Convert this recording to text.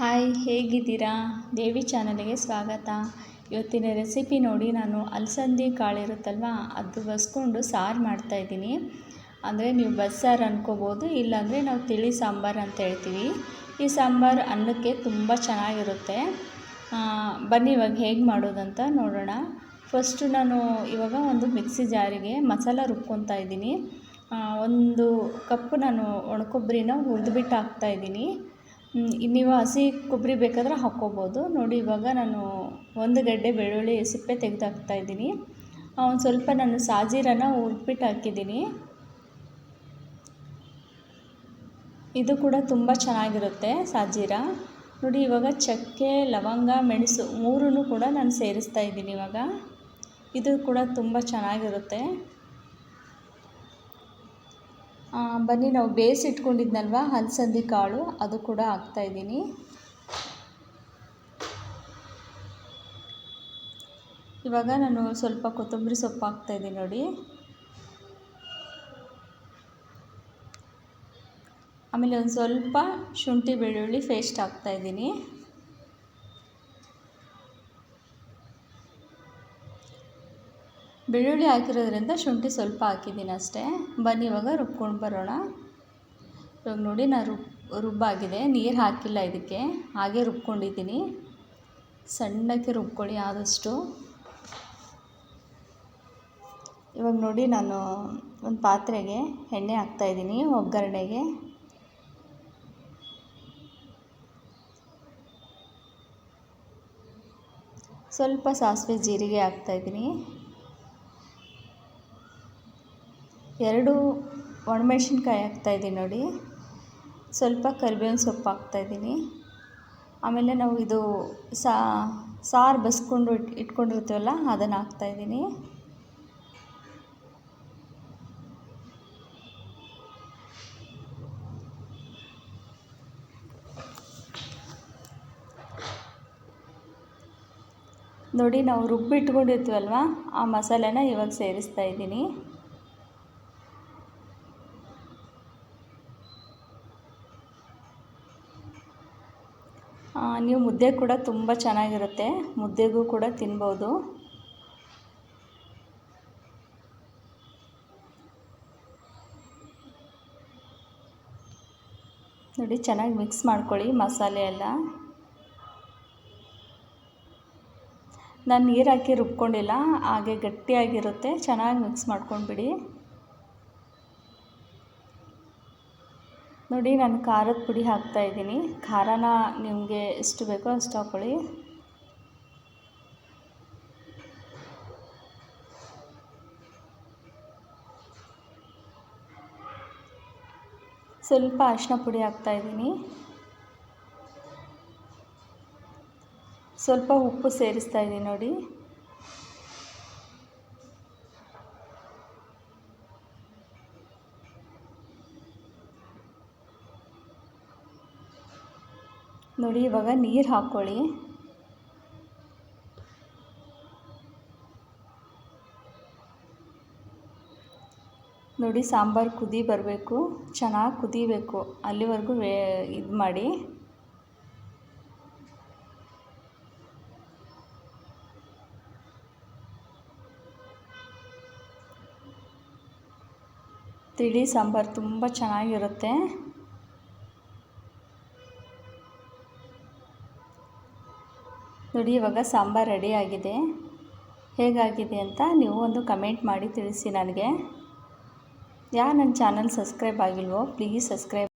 Hi, ಹೇಗಿದ್ದೀರಾ? ದೇವಿ ಚಾನಲಿಗೆ ಸ್ವಾಗತ. ಇವತ್ತಿನ ರೆಸಿಪಿ ನೋಡಿ, ನಾನು ಅಲಸಂದಿ ಕಾಳಿರುತ್ತಲ್ವ? ಅದು ಬಸ್ಕೊಂಡು ಸಾರು ಮಾಡ್ತಾಯಿದ್ದೀನಿ ಅಂದರೆ ನೀವು ಬಸ್ಸಾರು ಅನ್ಕೋಬೋದು, ಇಲ್ಲಾಂದರೆ ನಾವು ತಿಳಿ ಸಾಂಬಾರು ಅಂತ ಹೇಳ್ತೀವಿ. ಈ ಸಾಂಬಾರು ಅನ್ನಕ್ಕೆ ತುಂಬ ಚೆನ್ನಾಗಿರುತ್ತೆ. ಬನ್ನಿ, ಇವಾಗ ಹೇಗೆ ಮಾಡೋದಂತ ನೋಡೋಣ. ಫಸ್ಟು ನಾನು ಇವಾಗ ಒಂದು ಮಿಕ್ಸಿ ಜಾರಿಗೆ ಮಸಾಲ ರುಬ್ಕೊತಾ ಇದ್ದೀನಿ. ಒಂದು ಕಪ್ಪು ನಾನು ಒಣಕೊಬ್ಬರಿನ ಹುರಿದ್ಬಿಟ್ಟು ಹಾಕ್ತಾಯಿದ್ದೀನಿ ನೀವು ಹಸಿ ಕೊಬ್ಬರಿ ಬೇಕಾದರೆ ಹಾಕ್ಕೋಬೋದು. ನೋಡಿ, ಇವಾಗ ನಾನು ಒಂದು ಗಡ್ಡೆ ಬೆಳ್ಳುಳ್ಳಿ ಸಿಪ್ಪೆ ತೆಗೆದು ಹಾಕ್ತಾಯಿದ್ದೀನಿ ಒಂದು ಸ್ವಲ್ಪ ನಾನು ಸಾಜೀರನ ಉರ್ಬಿಟ್ಟು ಹಾಕಿದ್ದೀನಿ. ಇದು ಕೂಡ ತುಂಬ ಚೆನ್ನಾಗಿರುತ್ತೆ ಸಾಜೀರ. ನೋಡಿ, ಇವಾಗ ಚಕ್ಕೆ, ಲವಂಗ, ಮೆಣಸು ಮೂರೂ ಕೂಡ ನಾನು ಸೇರಿಸ್ತಾ ಇದ್ದೀನಿ ಇವಾಗ. ಇದು ಕೂಡ ತುಂಬ ಚೆನ್ನಾಗಿರುತ್ತೆ. ಬನ್ನಿ, ನಾವು ಬೇಯಿಸಿಟ್ಕೊಂಡಿದ್ನಲ್ವ ಅಲಸಂದಿ ಕಾಳು, ಅದು ಕೂಡ ಹಾಕ್ತಾಯಿದ್ದೀನಿ ಇವಾಗ ನಾನು ಸ್ವಲ್ಪ ಕೊತ್ತಂಬರಿ ಸೊಪ್ಪು ಹಾಕ್ತಾಯಿದ್ದೀನಿ ನೋಡಿ. ಆಮೇಲೆ ಒಂದು ಸ್ವಲ್ಪ ಶುಂಠಿ ಬೆಳ್ಳುಳ್ಳಿ ಪೇಸ್ಟ್ ಹಾಕ್ತಾಯಿದ್ದೀನಿ ಬೆಳ್ಳುಳ್ಳಿ ಹಾಕಿರೋದ್ರಿಂದ ಶುಂಠಿ ಸ್ವಲ್ಪ ಹಾಕಿದ್ದೀನಿ ಅಷ್ಟೇ. ಬನ್ನಿ, ಇವಾಗ ರುಬ್ಕೊಂಡು ಬರೋಣ. ಇವಾಗ ನೋಡಿ ನಾನು ರುಬ್, ರುಬ್ಬಾಗಿದೆ. ನೀರು ಹಾಕಿಲ್ಲ ಇದಕ್ಕೆ. ಹಾಗೆ ರುಬ್ಕೊಂಡಿದ್ದೀನಿ. ಸಣ್ಣಕ್ಕೆ ರುಬ್ಕೊಳ್ಳಿ ಆದಷ್ಟು. ಇವಾಗ ನೋಡಿ, ನಾನು ಒಂದು ಪಾತ್ರೆಗೆ ಎಣ್ಣೆ ಹಾಕ್ತಾಯಿದ್ದೀನಿ ಒಗ್ಗರಣೆಗೆ. ಸ್ವಲ್ಪ ಸಾಸಿವೆ ಜೀರಿಗೆ ಹಾಕ್ತಾಯಿದ್ದೀನಿ ಎರಡು ಒಣಮೆಣ್ಸಿನ್ಕಾಯಿ ಹಾಕ್ತಾಯಿದ್ದೀನಿ ನೋಡಿ. ಸ್ವಲ್ಪ ಕರಿಬೇವಿನ ಸೊಪ್ಪು ಹಾಕ್ತಾಯಿದ್ದೀನಿ ಆಮೇಲೆ ನಾವು ಇದು ಸಾರು ಬಸ್ಕೊಂಡು ಇಟ್, ಇಟ್ಕೊಂಡಿರ್ತೀವಲ್ಲ ಅದನ್ನು ಹಾಕ್ತಾಯಿದ್ದೀನಿ ನೋಡಿ ನಾವು ರುಬ್ಬಿಟ್ಕೊಂಡಿರ್ತೀವಲ್ವ, ಆ ಮಸಾಲೆನ ಇವಾಗ ಸೇರಿಸ್ತಾ ಇದ್ದೀನಿ. ನೀವು ಮುದ್ದೆ ಕೂಡ ತುಂಬ ಚೆನ್ನಾಗಿರುತ್ತೆ. ಮುದ್ದೆಗೂ ಕೂಡ ತಿನ್ಬೋದು. ನೋಡಿ, ಚೆನ್ನಾಗಿ ಮಿಕ್ಸ್ ಮಾಡ್ಕೊಳ್ಳಿ ಮಸಾಲೆ ಎಲ್ಲ. ನಾನು ನೀರು ಹಾಕಿ ರುಬ್ಕೊಂಡಿಲ್ಲ, ಹಾಗೆ ಗಟ್ಟಿಯಾಗಿರುತ್ತೆ. ಚೆನ್ನಾಗಿ ಮಿಕ್ಸ್ ಮಾಡ್ಕೊಂಡ್ಬಿಡಿ. ನೋಡಿ, ನಾನು ಖಾರದ ಪುಡಿ ಹಾಕ್ತಾಯಿದ್ದೀನಿ ಖಾರನ ನಿಮಗೆ ಎಷ್ಟು ಬೇಕೋ ಅಷ್ಟು ಹಾಕ್ಕೊಳ್ಳಿ ಸ್ವಲ್ಪ ಅರಿಶಿನ ಪುಡಿ ಹಾಕ್ತಾಯಿದ್ದೀನಿ ಸ್ವಲ್ಪ ಉಪ್ಪು ಸೇರಿಸ್ತಾ ಇದ್ದೀನಿ ನೋಡಿ. ನೋಡಿ, ಇವಾಗ ನೀರು ಹಾಕ್ಕೊಳ್ಳಿ ನೋಡಿ, ಸಾಂಬಾರು ಕುದಿ ಬರಬೇಕು, ಚೆನ್ನಾಗಿ ಕುದಿಬೇಕು. ಅಲ್ಲಿವರೆಗೂ ವೇ, ಇದು ಮಾಡಿ. ತಿಳಿ ಸಾಂಬಾರು ತುಂಬ ಚೆನ್ನಾಗಿರುತ್ತೆ. ನೋಡಿ, ಇವಾಗ ಸಾಂಬಾರು ಆಗಿದೆ. ಹೇಗಾಗಿದೆ ಅಂತ ನೀವು ಒಂದು ಕಮೆಂಟ್ ಮಾಡಿ ತಿಳಿಸಿ ನನಗೆ. ಯಾ ನನ್ನ ಚಾನಲ್ ಸಬ್ಸ್ಕ್ರೈಬ್ ಆಗಿಲ್ವೋ ಪ್ಲೀಸ್ ಸಬ್ಸ್ಕ್ರೈಬ್